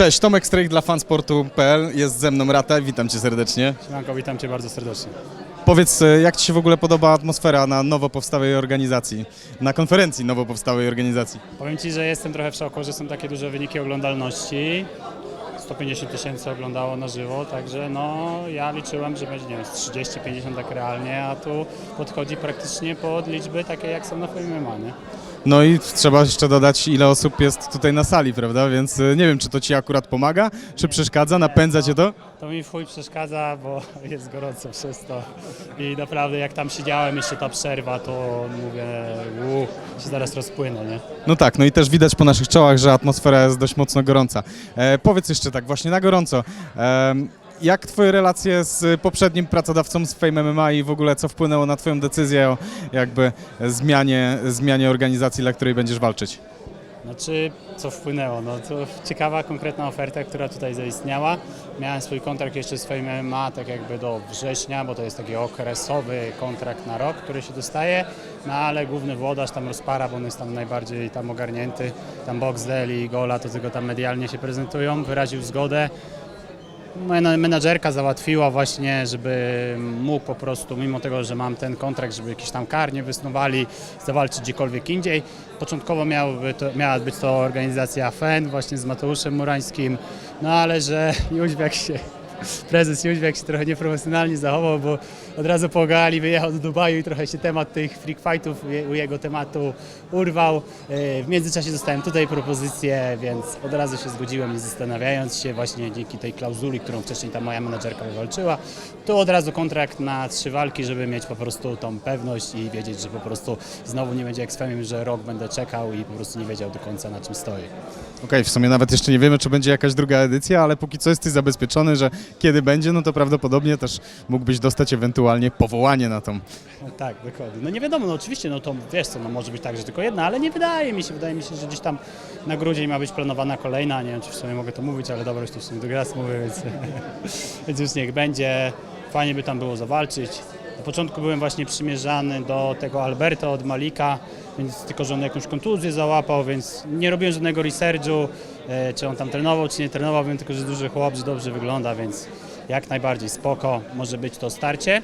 Cześć, Tomek Strejk dla fansportu.pl, jest ze mną Rata, witam Cię serdecznie. Siemanko, witam Cię bardzo serdecznie. Powiedz, e, jak Ci się w ogóle podoba atmosfera na nowo powstałej organizacji, na konferencji nowo powstałej organizacji? Powiem Ci, że jestem trochę w szoku, że są takie duże wyniki oglądalności. 150 tysięcy oglądało na żywo, także no ja liczyłem, że będzie nie wiem, z 30-50 tak realnie, a tu podchodzi praktycznie pod liczby takie jak są na MMA, nie? No i trzeba jeszcze dodać, ile osób jest tutaj na sali, prawda? Więc e, nie wiem, czy to Ci akurat pomaga, czy przeszkadza, napędza Cię to? To mi w chuj przeszkadza, bo jest gorąco przez to i naprawdę jak tam siedziałem, jeszcze ta przerwa, to mówię, się zaraz rozpłynę, nie? No tak, no i też widać po naszych czołach, że atmosfera jest dość mocno gorąca. E, powiedz jeszcze tak, właśnie na gorąco, em, jak Twoje relacje z poprzednim pracodawcą z Fame MMA i w ogóle co wpłynęło na Twoją decyzję o jakby zmianie, zmianie organizacji, dla której będziesz walczyć? Znaczy, co wpłynęło? No to ciekawa, konkretna oferta, która tutaj zaistniała. Miałem swój kontrakt jeszcze z Fame MMA, tak jakby do września, bo to jest taki okresowy kontrakt na rok, który się dostaje, no ale główny włodarz tam rozpara, bo on jest tam najbardziej tam ogarnięty, tam Boxdel i Gola, to tylko tam medialnie się prezentują, wyraził zgodę. Moja na- menadżerka załatwiła właśnie, żeby mógł po prostu, mimo tego, że mam ten kontrakt, żeby jakiś tam kar nie wysnuwali, zawalczyć gdziekolwiek indziej. Początkowo to, miała być to organizacja FEN właśnie z Mateuszem Murańskim, no ale że Jóźwiak się, prezes Jóźwiak się trochę nieprofesjonalnie zachował, bo od razu po gali wyjechał do Dubaju i trochę się temat tych freak fightów u je- u jego tematu urwał. E, W międzyczasie dostałem tutaj propozycję, więc od razu się zgodziłem, nie zastanawiając się właśnie dzięki tej klauzuli, którą wcześniej ta moja menadżerka wywalczyła. To od razu kontrakt na trzy walki, żeby mieć po prostu tą pewność i wiedzieć, że po prostu znowu nie będzie Femiem, że rok będę czekał i po prostu nie wiedział do końca na czym stoi. Okej, w sumie nawet jeszcze nie wiemy, czy będzie jakaś druga edycja, ale póki co jesteś zabezpieczony, że kiedy będzie, no to prawdopodobnie też mógłbyś dostać ewentualnie powołanie na tą. No tak, dokładnie. No nie wiadomo, no oczywiście, no to wiesz co, no może być tak, że tylko jedna, ale nie wydaje mi się, wydaje mi się, że gdzieś tam na grudzień ma być planowana kolejna, nie wiem czy w sumie mogę to mówić, ale dobra, już to w sumie do raz mówię, więc, więc już niech będzie. Fajnie by tam było zawalczyć. Na początku byłem właśnie przymierzany do tego Alberta od Malika, więc tylko, że on jakąś kontuzję załapał, więc nie robiłem żadnego researchu, czy on tam trenował, czy nie trenował, wiem tylko, że duży chłop, że dobrze wygląda, więc jak najbardziej spoko, może być to starcie.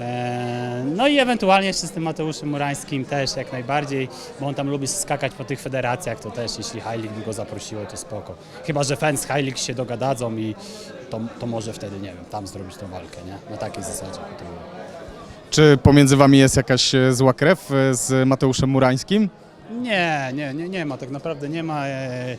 Eee, No i ewentualnie jeszcze z tym Mateuszem Murańskim też jak najbardziej, bo on tam lubi skakać po tych federacjach, to też jeśli Heilig by go zaprosiło, to spoko. Chyba, że fans Heilig się dogadadzą i to, to może wtedy, nie wiem, tam zrobić tą walkę, nie? Na takiej zasadzie. Czy pomiędzy wami jest jakaś e, zła krew e, z Mateuszem Murańskim? Nie, nie, nie, nie ma, tak naprawdę nie ma. e,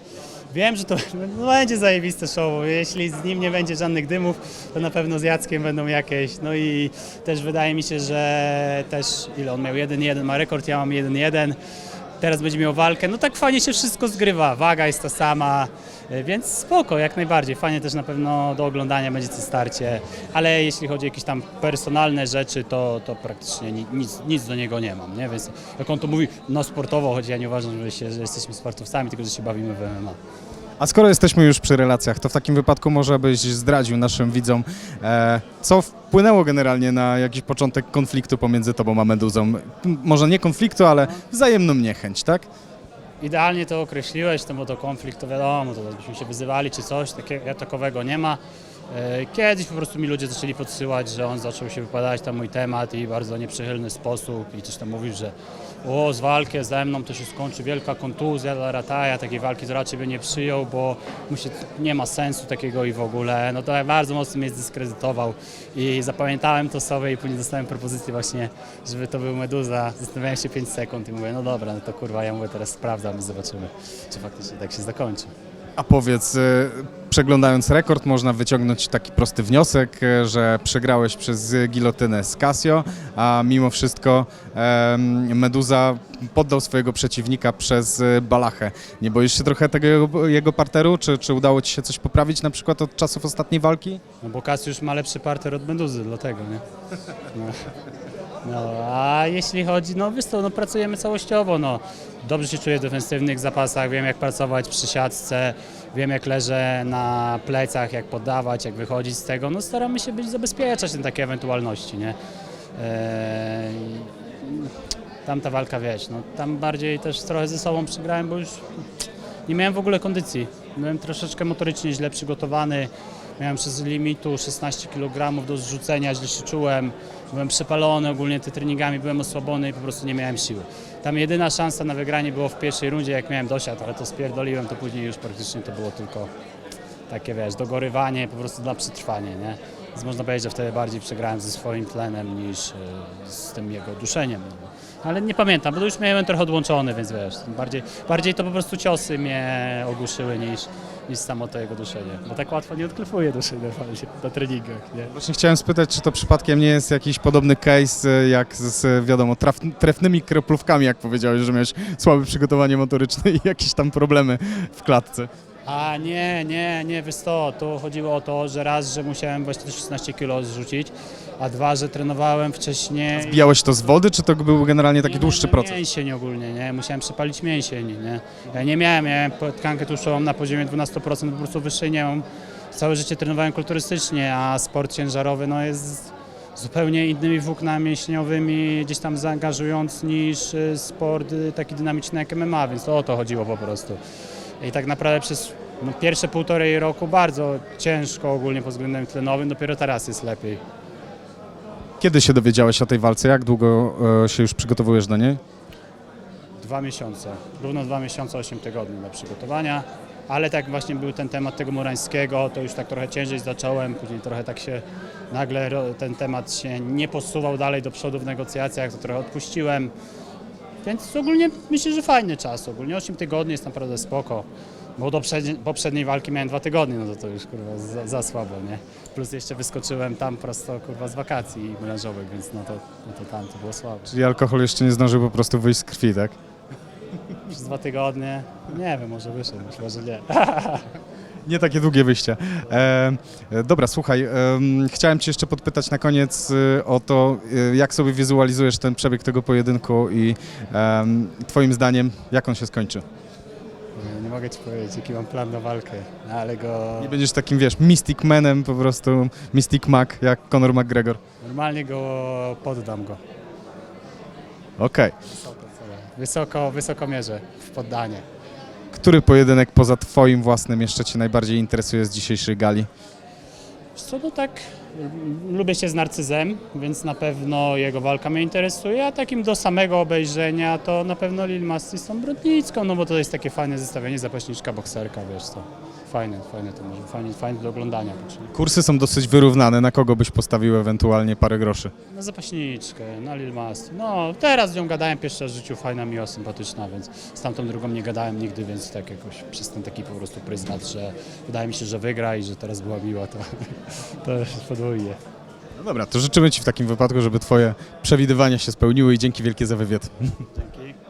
Wiem, że to no, będzie zajebiste show. Jeśli z nim nie będzie żadnych dymów, to na pewno z Jackiem będą jakieś. No i też wydaje mi się, że też ile on miał 1-1, ma rekord, ja mam 1-1. Teraz będzie miał walkę. No tak fajnie się wszystko zgrywa. Waga jest ta sama, e, więc spoko, jak najbardziej. Fajnie też na pewno do oglądania będzie to starcie, ale jeśli chodzi o jakieś tam personalne rzeczy, to, to praktycznie ni- nic, nic do niego nie mam, nie? Więc jak on to mówi, no sportowo, choć ja nie uważam, że, się, że jesteśmy sportowcami, tylko że się bawimy w MMA. A skoro jesteśmy już przy relacjach, to w takim wypadku może byś zdradził naszym widzom, e, co wpłynęło generalnie na jakiś początek konfliktu pomiędzy tobą a Meduzą. Może nie konfliktu, ale wzajemną niechęć, tak? Idealnie to określiłeś, no bo to konflikt, to wiadomo, to byśmy się wyzywali czy coś, takiego takowego nie ma. E, Kiedyś po prostu mi ludzie zaczęli podsyłać, że on zaczął się wypowiadać na mój temat i bardzo nieprzychylny sposób i też tam mówił, że o, z walkę ze mną to się skończy wielka kontuzja dla Rataja, takiej walki to raczej by nie przyjął, bo mu się, nie ma sensu takiego i w ogóle. No to bardzo mocno mnie zdyskredytował i zapamiętałem to sobie i później dostałem propozycję właśnie, żeby to był Meduza. Zastanawiałem się 5 sekund i mówię, no dobra, no to kurwa, ja mówię, teraz sprawdzam i zobaczymy, czy faktycznie tak się zakończy. A powiedz, e, przeglądając rekord, można wyciągnąć taki prosty wniosek, e, że przegrałeś przez gilotynę z Casio, a mimo wszystko Meduza poddał swojego przeciwnika przez e, Balachę. Nie boisz się trochę tego jego, jego parteru? Czy, czy udało ci się coś poprawić na przykład od czasów ostatniej walki? No bo Kasiusz ma lepszy parter od Meduzy, dlatego, nie? No. No, a jeśli chodzi, no wiesz co, no pracujemy całościowo, no. Dobrze się czuję w defensywnych zapasach, wiem jak pracować przy siatce, wiem jak leżę na plecach, jak podawać, jak wychodzić z tego, no staramy się być zabezpieczać na takie ewentualności, nie? Eee, Tam ta walka, wiesz, no tam bardziej też trochę ze sobą przegrałem, bo już nie miałem w ogóle kondycji. Byłem troszeczkę motorycznie źle przygotowany. Miałem przez limitu 16 kg do zrzucenia, źle się czułem. Byłem przepalony ogólnie te treningami, byłem osłabiony i po prostu nie miałem siły. Tam jedyna szansa na wygranie było w pierwszej rundzie, jak miałem dosiad, ale to spierdoliłem, to później już praktycznie to było tylko takie, wiesz, dogorywanie po prostu dla przetrwania, nie? Więc można powiedzieć, że wtedy bardziej przegrałem ze swoim tlenem niż e, z tym jego duszeniem. No. Ale nie pamiętam, bo już miałem trochę odłączony, więc wiesz, bardziej, bardziej to po prostu ciosy mnie ogłuszyły niż, niż samo to jego duszenie. Bo tak łatwo nie odklepuję duszenia normalnie na treningach, nie? Właśnie chciałem spytać, czy to przypadkiem nie jest jakiś podobny case e, jak z, wiadomo, traf, trefnymi kroplówkami, jak powiedziałeś, że miałeś słabe przygotowanie motoryczne i jakieś tam problemy w klatce. A nie, nie, nie, wiesz co, tu chodziło o to, że raz, że musiałem właśnie te 16 kg zrzucić, a dwa, że trenowałem wcześniej. Bijałeś to z wody, czy to był generalnie taki dłuższy proces? Mięsień ogólnie, nie? Musiałem przepalić mięsień, nie? Ja nie miałem, miałem tkankę tłuszczową na poziomie 12%, po prostu wyższej nie mam. Całe życie trenowałem kulturystycznie, a sport ciężarowy no, jest zupełnie innymi włóknami mięśniowymi gdzieś tam zaangażując niż y, sport y, taki dynamiczny jak MMA, więc to o to chodziło po prostu. I tak naprawdę przez no, pierwsze półtorej roku bardzo ciężko ogólnie pod względem tlenowym, dopiero teraz jest lepiej. Kiedy się dowiedziałeś o tej walce? Jak długo e, się już przygotowujesz do niej? Dwa miesiące, równo dwa miesiące, 8 tygodni na przygotowania, ale tak właśnie był ten temat tego Murańskiego, to już tak trochę ciężej zacząłem, później trochę tak się nagle ten temat się nie posuwał dalej do przodu w negocjacjach, to trochę odpuściłem, więc ogólnie myślę, że fajny czas, ogólnie 8 tygodni jest naprawdę spoko, bo do przednie- poprzedniej walki miałem dwa tygodnie, no to to już kurwa za, za słabo, nie? Plus jeszcze wyskoczyłem tam prosto kurwa z wakacji branżowych, więc no to, no to tam to było słabo. Czyli alkohol jeszcze nie zdążył po prostu wyjść z krwi, tak? Przez dwa tygodnie. Nie wiem, może wyszedł, myślę, że nie. Nie takie długie wyjście. E, e, dobra, słuchaj, em, chciałem Cię jeszcze podpytać na koniec e, o to, e, jak sobie wizualizujesz ten przebieg tego pojedynku i em, Twoim zdaniem, jak on się skończy? Nie, mogę ci powiedzieć, jaki mam plan na walkę, no, ale go. Nie będziesz takim, wiesz, Mystic Manem, po prostu Mystic Mac, jak Conor McGregor. Normalnie go poddam go. Okej. Wysoko, wysoko, wysoko mierzę w poddanie. Który pojedynek poza Twoim własnym jeszcze Cię najbardziej interesuje z dzisiejszej gali? Co no tak. mm, Lubię się z narcyzem, więc na pewno jego walka mnie interesuje, a takim do samego obejrzenia to na pewno Lil Masti z tą Brodnicką, no bo to jest takie fajne zestawienie, zapaśniczka, bokserka, wiesz co. Fajne, fajne to może, fajne, fajne do oglądania. Kursy są dosyć wyrównane, na kogo byś postawił ewentualnie parę groszy? Na zapaśniczkę, na Lil Masti. No, teraz z nią gadałem pierwszy raz w życiu, fajna, miła, sympatyczna, więc z tamtą drugą nie gadałem nigdy, więc tak jakoś przez ten taki po prostu pryzmat, że wydaje mi się, że wygra i że teraz była miła, to, to podwójnie. No dobra, to życzymy Ci w takim wypadku, żeby Twoje przewidywania się spełniły i dzięki wielkie za wywiad. Dzięki.